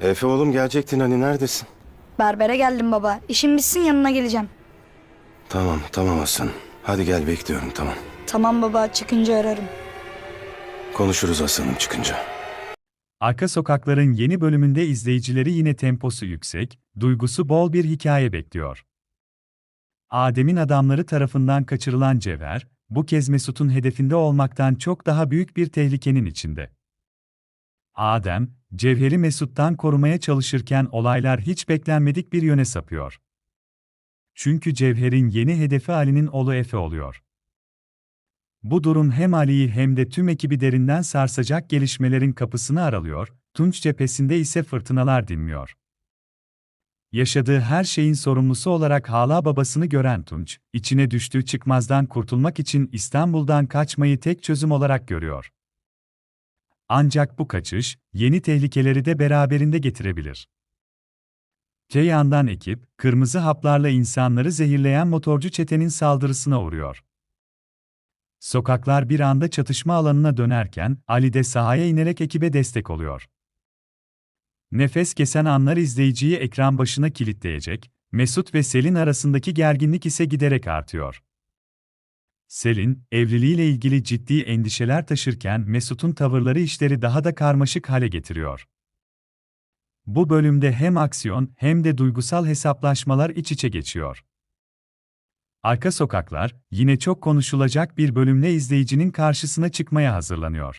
Efe oğlum gelecektin hani neredesin? Berbere geldim baba. İşim bitsin yanına geleceğim. Tamam tamam Hasan. Hadi gel bekliyorum tamam. Tamam baba çıkınca ararım. Konuşuruz Hasan'ım çıkınca. Arka Sokaklar'ın yeni bölümünde izleyicileri yine temposu yüksek, duygusu bol bir hikaye bekliyor. Adem'in adamları tarafından kaçırılan Cevher, bu kez Mesut'un hedefinde olmaktan çok daha büyük bir tehlikenin içinde. Adem, Cevher'i Mesut'tan korumaya çalışırken olaylar hiç beklenmedik bir yöne sapıyor. Çünkü Cevher'in yeni hedefi Ali'nin oğlu Efe oluyor. Bu durum hem Ali'yi hem de tüm ekibi derinden sarsacak gelişmelerin kapısını aralıyor, Tunç cephesinde ise fırtınalar dinmiyor. Yaşadığı her şeyin sorumlusu olarak hala babasını gören Tunç, içine düştüğü çıkmazdan kurtulmak için İstanbul'dan kaçmayı tek çözüm olarak görüyor. Ancak bu kaçış, yeni tehlikeleri de beraberinde getirebilir. Te yandan ekip, kırmızı haplarla insanları zehirleyen motorcu çetenin saldırısına uğruyor. Sokaklar bir anda çatışma alanına dönerken Ali de sahaya inerek ekibe destek oluyor. Nefes kesen anlar izleyiciyi ekran başına kilitleyecek, Mesut ve Selin arasındaki gerginlik ise giderek artıyor. Selin, evliliğiyle ilgili ciddi endişeler taşırken Mesut'un tavırları işleri daha da karmaşık hale getiriyor. Bu bölümde hem aksiyon hem de duygusal hesaplaşmalar iç içe geçiyor. Arka Sokaklar, yine çok konuşulacak bir bölümle izleyicinin karşısına çıkmaya hazırlanıyor.